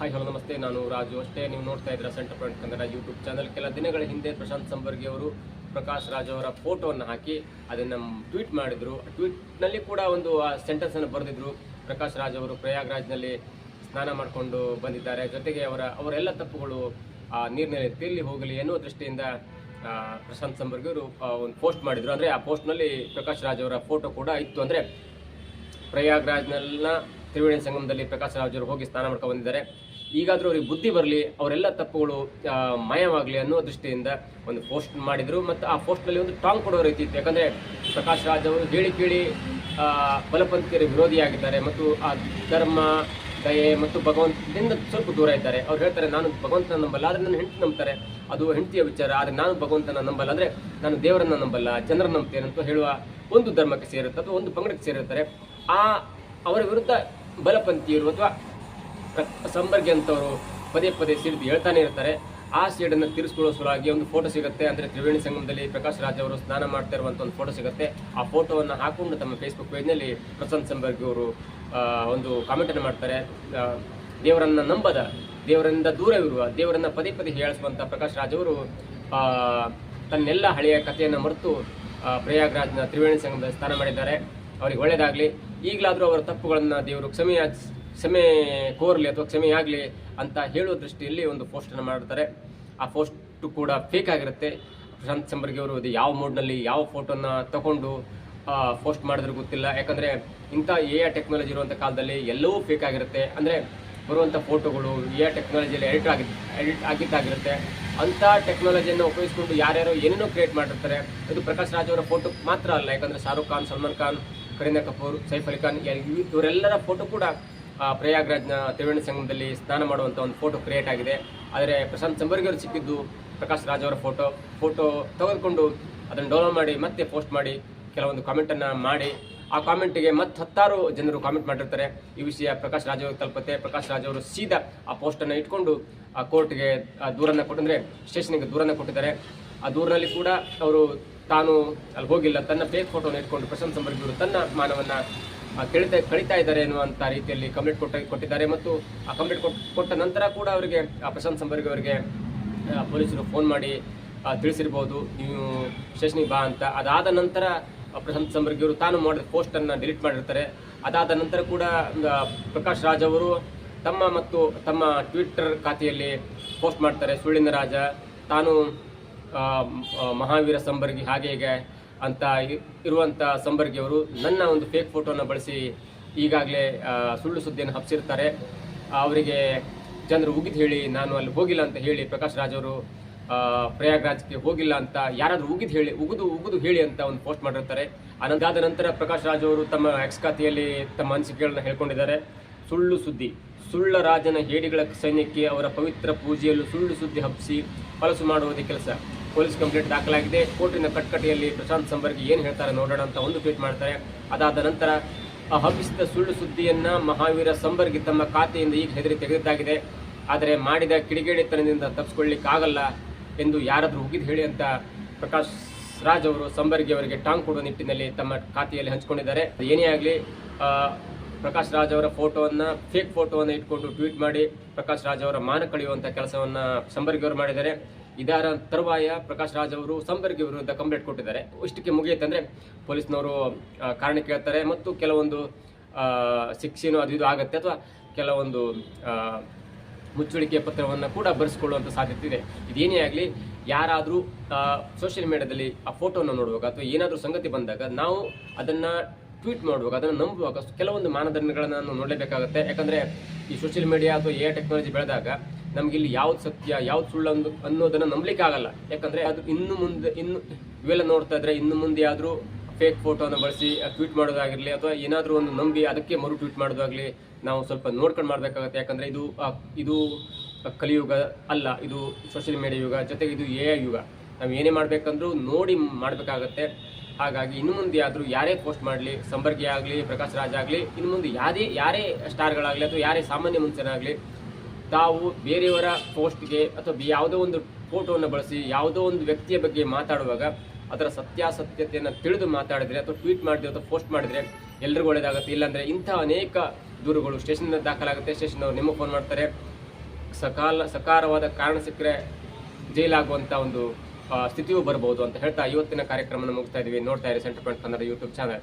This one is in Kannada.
ಹಾಯ್ ಹಲೋ ನಮಸ್ತೆ. ನಾನು ರಾಜು ಅಷ್ಟೇ. ನೀವು ನೋಡ್ತಾ ಇದ್ದೀರಾ centre point Kannada YouTube channel ಕೆಲ ದಿನಗಳ ಹಿಂದೆ ಪ್ರಶಾಂತ್ ಸಂಬರ್ಗಿ ಅವರು ಪ್ರಕಾಶ್ ರಾಜ್ ಅವರ ಫೋಟೋವನ್ನು ಹಾಕಿ ಅದನ್ನು ಟ್ವೀಟ್ ಮಾಡಿದರು. ಟ್ವೀಟ್ನಲ್ಲಿ ಕೂಡ ಒಂದು, ಆ ಅನ್ನು ಬರೆದಿದ್ರು. ಪ್ರಕಾಶ್ ರಾಜ್ ಅವರು ಪ್ರಯಾಗ್ರಾಜ್ನಲ್ಲಿ ಸ್ನಾನ ಮಾಡಿಕೊಂಡು ಬಂದಿದ್ದಾರೆ. ಜೊತೆಗೆ ಅವರ, ಅವರೆಲ್ಲ ತಪ್ಪುಗಳು, ಆ ನೀರಿನಲ್ಲಿ ತೇಲಿ ಹೋಗಲಿ ಎನ್ನುವ ದೃಷ್ಟಿಯಿಂದ ಪ್ರಶಾಂತ್ ಸಂಬರ್ಗಿ ಅವರು ಒಂದು ಪೋಸ್ಟ್ ಮಾಡಿದರು. ಅಂದರೆ ಆ ಪೋಸ್ಟ್ನಲ್ಲಿ ಪ್ರಕಾಶ್ ರಾಜ್ ಅವರ ಫೋಟೋ ಕೂಡ ಇತ್ತು. ಅಂದರೆ ಪ್ರಯಾಗ್ರಾಜ್ನ ತ್ರಿವೇಣಿ ಸಂಗಮದಲ್ಲಿ ಪ್ರಕಾಶ್ ಅವರು ಹೋಗಿ ಸ್ನಾನ ಮಾಡ್ಕೊಂಡು ಬಂದಿದ್ದಾರೆ. ಈಗಾದರೂ ಅವ್ರಿಗೆ ಬುದ್ಧಿ ಬರಲಿ, ಅವರೆಲ್ಲ ತಪ್ಪುಗಳು ಮಾಯವಾಗಲಿ ಅನ್ನೋ ದೃಷ್ಟಿಯಿಂದ ಒಂದು ಪೋಸ್ಟ್ ಮಾಡಿದರು. ಮತ್ತು ಆ ಪೋಸ್ಟ್ನಲ್ಲಿ ಒಂದು ಟಾಂಗ್ ಕೊಡೋ ರೀತಿ ಇತ್ತು. ಯಾಕಂದರೆ ಪ್ರಕಾಶ್ ರಾಜ್ ಅವರು ಹೇಳಿ ಕೇಳಿ ಬಲಪಂಥಿಯರ ಬಲಪಂಥೀಯರ ವಿರೋಧಿಯಾಗಿದ್ದಾರೆ ಮತ್ತು ಆ ಧರ್ಮ, ದಯೆ ಮತ್ತು ಭಗವಂತದಿಂದ ಸ್ವಲ್ಪ ದೂರ ಇದ್ದಾರೆ. ಅವ್ರು ಹೇಳ್ತಾರೆ, ನಾನು ಭಗವಂತನ ನಂಬಲ್ಲ, ಆದರೆ ನನ್ನ ಹೆಂಡತಿ ನಂಬ್ತಾರೆ. ಅದು ಹೆಂಡತಿಯ ವಿಚಾರ, ಆದರೆ ನಾನು ಭಗವಂತನ ನಂಬಲ್ಲ ಅಂದರೆ ನಾನು ದೇವರನ್ನ ನಂಬಲ್ಲ ಚಂದ್ರನ ನಂಬ್ತೇನೆ ಅಂತ ಹೇಳುವ ಒಂದು ಧರ್ಮಕ್ಕೆ ಸೇರುತ್ತೆ ಅಥವಾ ಒಂದು ಪಂಗಡಕ್ಕೆ ಸೇರಿರ್ತಾರೆ ಆ, ಅವರ ವಿರುದ್ಧ ಬಲಪಂಥೀಯರು ಅಥವಾ ಸಂಬರ್ಗಿ ಅಂತವರು ಪದೇ ಪದೇ ಸಿಡಿದು ಹೇಳ್ತಾನೆ ಇರ್ತಾರೆ. ಆ ಸೇಡನ್ನು ತೀರಿಸ್ಕೊಳ್ಳೋ ಸಲುವಾಗಿ ಒಂದು ಫೋಟೋ ಸಿಗುತ್ತೆ. ಅಂದರೆ ತ್ರಿವೇಣಿ ಸಂಗಮದಲ್ಲಿ ಪ್ರಕಾಶ್ ರಾಜ್ ಅವರು ಸ್ನಾನ ಮಾಡ್ತಾ ಇರುವಂಥ ಒಂದು ಫೋಟೋ ಸಿಗುತ್ತೆ. ಆ ಫೋಟೋವನ್ನು ಹಾಕೊಂಡು ತಮ್ಮ ಫೇಸ್ಬುಕ್ ಪೇಜ್ನಲ್ಲಿ ಪ್ರಶಾಂತ್ ಸಂಬರ್ಗಿ ಅವರು ಒಂದು ಕಾಮೆಂಟನ್ನು ಮಾಡ್ತಾರೆ. ದೇವರನ್ನು ನಂಬದ, ದೇವರಿಂದ ದೂರವಿರುವ ದೇವರನ್ನು ಪದೇ ಪದೇ ಹೇಳಿಸುವಂಥ ಪ್ರಕಾಶ್ ರಾಜ್ ಅವರು ತನ್ನೆಲ್ಲ ಹಳೆಯ ಕಥೆಯನ್ನು ಮರೆತು ಪ್ರಯಾಗ್ರಾಜ್ನ ತ್ರಿವೇಣಿ ಸಂಗಮದಲ್ಲಿ ಸ್ನಾನ ಮಾಡಿದ್ದಾರೆ. ಅವರಿಗೆ ಒಳ್ಳೆಯದಾಗಲಿ ಈಗಲಾದರೂ ಅವರ ತಪ್ಪುಗಳನ್ನು ದೇವರು ಕ್ಷಮೆಯ ಕ್ಷಮೆ ಕೋರಲಿ ಅಥವಾ ಕ್ಷಮೆಯಾಗಲಿ ಅಂತ ಹೇಳುವ ದೃಷ್ಟಿಯಲ್ಲಿ ಒಂದು ಪೋಸ್ಟನ್ನು ಮಾಡ್ತಾರೆ ಆ ಪೋಸ್ಟ್ ಕೂಡ ಫೇಕ್ ಆಗಿರುತ್ತೆ. ಪ್ರಶಾಂತ್ ಸಂಬರ್ಗಿ ಅವರು ಇದು ಯಾವ ಮೋಡ್ನಲ್ಲಿ ಯಾವ ಫೋಟೋನ ತಗೊಂಡು ಪೋಸ್ಟ್ ಮಾಡಿದ್ರೆ ಗೊತ್ತಿಲ್ಲ. ಯಾಕಂದರೆ ಇಂಥ ಎ ಐ ಟೆಕ್ನಾಲಜಿ ಇರುವಂಥ ಕಾಲದಲ್ಲಿ ಎಲ್ಲವೂ ಫೇಕ್ ಆಗಿರುತ್ತೆ. ಅಂದರೆ ಬರುವಂಥ ಫೋಟೋಗಳು ಎ ಐ ಟೆಕ್ನಾಲಜಿಯಲ್ಲಿ ಎಡಿಟ್ ಆಗಿ ಎಡಿಟ್ ಆಗಿದ್ದಾಗಿರುತ್ತೆ. ಅಂಥ ಟೆಕ್ನಾಲಜಿಯನ್ನು ಉಪಯೋಗಿಸ್ಕೊಂಡು ಯಾರ್ಯಾರೋ ಏನೇನೋ ಕ್ರಿಯೇಟ್ ಮಾಡಿರ್ತಾರೆ. ಇದು ಪ್ರಕಾಶ್ ರಾಜ್ ಅವರ ಫೋಟೋ ಮಾತ್ರ ಅಲ್ಲ. ಯಾಕಂದರೆ ಶಾರುಖ್ ಖಾನ್, ಸಲ್ಮಾನ್ ಖಾನ್ ಕರೀನಾ ಕಪೂರ್, ಸೈಫ್ ಅಲಿ ಖಾನ್ ಇವರೆಲ್ಲರ ಫೋಟೋ ಕೂಡ ಪ್ರಯಾಗ್ರಾಜ್ನ ತ್ರಿವೇಣಿ ಸಂಗಮದಲ್ಲಿ ಸ್ನಾನ ಮಾಡುವಂಥ ಒಂದು ಫೋಟೋ ಕ್ರಿಯೇಟ್ ಆಗಿದೆ. ಆದರೆ ಪ್ರಶಾಂತ್ ಸಂಬರ್ಗಿ ಅವರು ಸಿಕ್ಕಿದ್ದು ಪ್ರಕಾಶ್ ರಾಜ್ ಅವರ ಫೋಟೋ ಫೋಟೋ ತೆಗೆದುಕೊಂಡು ಅದನ್ನು ಡೌನ್ಲೋಡ್ ಮಾಡಿ, ಮತ್ತೆ ಪೋಸ್ಟ್ ಮಾಡಿ, ಕೆಲವೊಂದು ಕಾಮೆಂಟನ್ನು ಮಾಡಿ. ಆ ಕಾಮೆಂಟಿಗೆ ಮತ್ತೆ ಹತ್ತಾರು ಜನರು ಕಾಮೆಂಟ್ ಮಾಡಿರ್ತಾರೆ. ಈ ವಿಷಯ ಪ್ರಕಾಶ್ ರಾಜ್ ಅವರು ತಲುಪುತ್ತೆ. ಪ್ರಕಾಶ್ ರಾಜ್ ಅವರು ಸೀದಾ ಆ ಪೋಸ್ಟನ್ನು ಇಟ್ಕೊಂಡು, ಆ ಕೋರ್ಟ್ಗೆ ದೂರನ್ನು ಕೊಟ್ಟಂದ್ರೆ ಸ್ಟೇಷನ್ ಸ್ಟೇಷನ್ಗೆ ದೂರನ್ನು ಕೊಟ್ಟಿದ್ದಾರೆ. ಆ ದೂರಿನಲ್ಲಿ ಕೂಡ ಅವರು ತಾನು ಅಲ್ಲಿ ಹೋಗಿಲ್ಲ. ತನ್ನ ಫೇಕ್ ಫೋಟೋನ ಇಟ್ಕೊಂಡು ಪ್ರಶಾಂತ್ ಸಂಬರ್ಗಿ ಅವರು ತನ್ನ ಮಾನವನ್ನ ಕೆಳಿತಾ, ಕಳಿತಾ ಇದ್ದಾರೆ ಎನ್ನುವಂಥ ರೀತಿಯಲ್ಲಿ ಕಂಪ್ಲೇಂಟ್ ಕೊಟ್ಟ, ಕೊಟ್ಟಿದ್ದಾರೆ ಮತ್ತು ಆ ಕಂಪ್ಲೇಂಟ್ ಕೊಟ್ಟ ನಂತರ ಕೂಡ ಅವರಿಗೆ, ಆ ಪ್ರಶಾಂತ್ ಸಂಬರ್ಗಿ ಅವರಿಗೆ ಪೊಲೀಸರು ಫೋನ್ ಮಾಡಿ ತಿಳಿಸಿರ್ಬೋದು, ನೀವು ಸ್ಟೇಷನಿಗೆ ಬಾ ಅಂತ. ಅದಾದ ನಂತರ ಪ್ರಶಾಂತ್ ಸಂಬರ್ಗಿ ಅವರು ತಾನು ಮಾಡಿದ ಪೋಸ್ಟನ್ನು ಡಿಲೀಟ್ ಮಾಡಿರ್ತಾರೆ. ಅದಾದ ನಂತರ ಕೂಡ ಪ್ರಕಾಶ್ ರಾಜ್ ಅವರು ತಮ್ಮ ಮತ್ತು ತಮ್ಮ ಟ್ವಿಟ್ಟರ್ ಖಾತೆಯಲ್ಲಿ ಪೋಸ್ಟ್ ಮಾಡ್ತಾರೆ. ಸುಳ್ಳಿನ ರಾಜ, ತಾನು ಮಹಾವೀರ ಸಂಬರ್ಗಿ ಹಾಗೆ ಹೀಗೆ ಅಂತ ಇರುವಂಥ ಸಂಬರ್ಗಿಯವರು ನನ್ನ ಒಂದು ಫೇಕ್ ಫೋಟೋನ ಬಳಸಿ ಈಗಾಗಲೇ ಸುಳ್ಳು ಸುದ್ದಿಯನ್ನು ಹಬ್ಸಿರ್ತಾರೆ. ಅವರಿಗೆ ಜನರು ಉಗಿದು ಹೇಳಿ, ನಾನು ಅಲ್ಲಿ ಹೋಗಿಲ್ಲ ಅಂತ ಹೇಳಿ ಪ್ರಕಾಶ್ ರಾಜ್ ಅವರು ಪ್ರಯಾಗ್ರಾಜ್ಗೆ ಹೋಗಿಲ್ಲ ಅಂತ ಯಾರಾದರೂ ಉಗಿದು ಹೇಳಿ, ಉಗಿದು ಉಗಿದು ಹೇಳಿ ಅಂತ ಒಂದು ಪೋಸ್ಟ್ ಮಾಡಿರ್ತಾರೆ. ಅನಂತಾದ ನಂತರ ಪ್ರಕಾಶ್ ರಾಜ್ ಅವರು ತಮ್ಮ ಎಕ್ಸ್ ಖಾತೆಯಲ್ಲಿ ತಮ್ಮ ಅನಿಸಿಕೆಗಳನ್ನ ಹೇಳ್ಕೊಂಡಿದ್ದಾರೆ. ಸುಳ್ಳು ಸುದ್ದಿ, ಸುಳ್ಳ ರಾಜನ ಹೇಡಿಗಳ ಸೈನ್ಯಕ್ಕೆ ಅವರ ಪವಿತ್ರ ಪೂಜೆಯಲ್ಲೂ ಸುಳ್ಳು ಸುದ್ದಿ ಹಬ್ಬಿಸಿ ಹೊಲಸು ಮಾಡುವುದೇ ಕೆಲಸ. ಪೊಲೀಸ್ ಕಂಪ್ಲೇಂಟ್ ದಾಖಲಾಗಿದೆ. ಕೋರ್ಟಿನ ಕಟ್ಕಟೆಯಲ್ಲಿ ಪ್ರಶಾಂತ್ ಸಂಬರ್ಗಿ ಏನು ಹೇಳ್ತಾರೆ ನೋಡೋಣ ಅಂತ ಒಂದು ಟ್ವೀಟ್ ಮಾಡ್ತಾರೆ. ಅದಾದ ನಂತರ ಹಬ್ಬಿಸಿದ ಸುಳ್ಳು ಸುದ್ದಿಯನ್ನ ಮಹಾವೀರ ಸಂಬರ್ಗಿ ತಮ್ಮ ಖಾತೆಯಿಂದ ಈಗ ಹೆದರಿ ತೆಗೆದಿದ್ದಾಗಿದೆ. ಆದರೆ ಮಾಡಿದ ಕಿಡಿಗೇಡಿತನದಿಂದ ತಪ್ಪಿಸ್ಕೊಳ್ಳಿಕ್ಕಾಗಲ್ಲ ಎಂದು ಯಾರಾದರೂ ಉಗಿದು ಹೇಳಿ ಅಂತ ಪ್ರಕಾಶ್ ರಾಜ್ ಅವರು ಸಂಬರ್ಗಿ ಅವರಿಗೆ ಟಾಂಗ್ ಕೊಡುವ ನಿಟ್ಟಿನಲ್ಲಿ ತಮ್ಮ ಖಾತೆಯಲ್ಲಿ ಹಂಚಿಕೊಂಡಿದ್ದಾರೆ. ಏನೇ ಆಗಲಿ ಪ್ರಕಾಶ್ ರಾಜ್ ಅವರ ಫೋಟೋವನ್ನು, ಫೇಕ್ ಫೋಟೋವನ್ನು ಇಟ್ಕೊಂಡು ಟ್ವೀಟ್ ಮಾಡಿ ಪ್ರಕಾಶ್ ರಾಜ್ ಅವರ ಮಾನ ಕಳೆಯುವಂಥ ಕೆಲಸವನ್ನು ಸಂಬರ್ಗಿ ಅವರು ಮಾಡಿದ್ದಾರೆ. ಇದರ ತರುವಾಯ ಪ್ರಕಾಶ್ ರಾಜ್ ಅವರು ಸಂಬರ್ಗಿ ವಿರುದ್ಧ ಕಂಪ್ಲೇಂಟ್ ಕೊಟ್ಟಿದ್ದಾರೆ. ಇಷ್ಟಕ್ಕೆ ಮುಗಿಯುತ್ತಂದ್ರೆ ಪೊಲೀಸ್ನವರು ಕಾರಣ ಕೇಳ್ತಾರೆ ಮತ್ತು ಕೆಲವೊಂದು ಶಿಕ್ಷೆನು ಅದು ಇದು ಆಗುತ್ತೆ ಅಥವಾ ಕೆಲವೊಂದು ಮುಚ್ಚಳಿಕೆ ಪತ್ರವನ್ನು ಕೂಡ ಬರೆಸಿಕೊಳ್ಳುವಂಥ ಸಾಧ್ಯತೆ ಇದೆ. ಇದೇನೇ ಆಗಲಿ, ಯಾರಾದರೂ ಸೋಷಿಯಲ್ ಮೀಡಿಯಾದಲ್ಲಿ ಆ ಫೋಟೋನ ನೋಡುವಾಗ ಅಥವಾ ಏನಾದರೂ ಸಂಗತಿ ಬಂದಾಗ ನಾವು ಅದನ್ನು ಟ್ವೀಟ್ ಮಾಡುವಾಗ ಅದನ್ನು ನಂಬುವಾಗ ಕೆಲವೊಂದು ಮಾನದಂಡಗಳನ್ನು ನಾವು ನೋಡಲೇಬೇಕಾಗುತ್ತೆ. ಯಾಕಂದರೆ ಈ ಸೋಷಿಯಲ್ ಮೀಡಿಯಾ ಅಥವಾ ಎ ಟೆಕ್ನಾಲಜಿ ಬೆಳೆದಾಗ ನಮ್ಗೆ ಇಲ್ಲಿ ಯಾವ್ದು ಸತ್ಯ, ಯಾವ್ದು ಸುಳ್ಳು ಅಂದು, ಅನ್ನೋದನ್ನು ನಂಬಲಿಕ್ಕೆ ಆಗಲ್ಲ. ಯಾಕಂದರೆ ಅದು ಇನ್ನು ಮುಂದೆ, ಇನ್ನು ಇವೆಲ್ಲ ನೋಡ್ತಾ ಇದ್ರೆ ಇನ್ನು ಮುಂದೆ ಆದರೂ ಫೇಕ್ ಫೋಟೋನ ಬಳಸಿ ಟ್ವೀಟ್ ಮಾಡೋದಾಗಿರಲಿ ಅಥವಾ ಏನಾದರೂ ಒಂದು ನಂಬಿ ಅದಕ್ಕೆ ಮರು ಟ್ವೀಟ್ ಮಾಡೋದಾಗ್ಲಿ ನಾವು ಸ್ವಲ್ಪ ನೋಡ್ಕೊಂಡು ಮಾಡಬೇಕಾಗುತ್ತೆ. ಯಾಕಂದರೆ ಇದು ಇದು ಕಲಿಯುಗ ಅಲ್ಲ, ಇದು ಸೋಷಿಯಲ್ ಮೀಡಿಯಾ ಯುಗ, ಜೊತೆಗೆ ಇದು ಎ ಯುಗ. ನಾವು ಏನೇ ಮಾಡಬೇಕಂದ್ರೂ ನೋಡಿ ಮಾಡಬೇಕಾಗತ್ತೆ. ಹಾಗಾಗಿ ಇನ್ನು ಮುಂದೆ ಆದರೂ ಯಾರೇ ಪೋಸ್ಟ್ ಮಾಡಲಿ ಸಂಬರ್ಗಿ ಆಗಲಿ ಪ್ರಕಾಶ್ ರಾಜ್ ಆಗಲಿ, ಇನ್ನು ಮುಂದೆ ಯಾರೇ ಯಾರೇ ಸ್ಟಾರ್ಗಳಾಗಲಿ ಅಥವಾ ಯಾರೇ ಸಾಮಾನ್ಯ ಮನುಷ್ಯನಾಗಲಿ ತಾವು ಬೇರೆಯವರ ಪೋಸ್ಟ್ಗೆ ಅಥವಾ ಯಾವುದೋ ಒಂದು ಫೋಟೋವನ್ನು ಬಳಸಿ ಯಾವುದೋ ಒಂದು ವ್ಯಕ್ತಿಯ ಬಗ್ಗೆ ಮಾತಾಡುವಾಗ ಅದರ ಸತ್ಯಾಸತ್ಯತೆಯನ್ನು ತಿಳಿದು ಮಾತಾಡಿದರೆ ಅಥವಾ ಟ್ವೀಟ್ ಮಾಡಿದ್ರೆ ಅಥವಾ ಪೋಸ್ಟ್ ಮಾಡಿದರೆ ಎಲ್ರಿಗೂ ಒಳ್ಳೇದಾಗುತ್ತೆ. ಇಲ್ಲಾಂದರೆ ಇಂಥ ಅನೇಕ ದೂರುಗಳು ಸ್ಟೇಷನ್ನ ದಾಖಲಾಗುತ್ತೆ. ಸ್ಟೇಷನ್ನವರು ನಿಮಗೆ ಫೋನ್ ಮಾಡ್ತಾರೆ. ಸಕಾಲ, ಸಕಾರವಾದ ಕಾರಣ ಸಿಕ್ಕರೆ ಜೈಲಾಗುವಂಥ ಒಂದು ಸ್ಥಿತಿಯೂ ಬರ್ಬೋದು ಅಂತ ಹೇಳ್ತಾ ಇವತ್ತಿನ ಕಾರ್ಯಕ್ರಮನ ಮುಗಿಸ್ತಾ ಇದ್ದೀವಿ. ನೋಡ್ತಾ ಇರಿ centre point Kannada YouTube channel.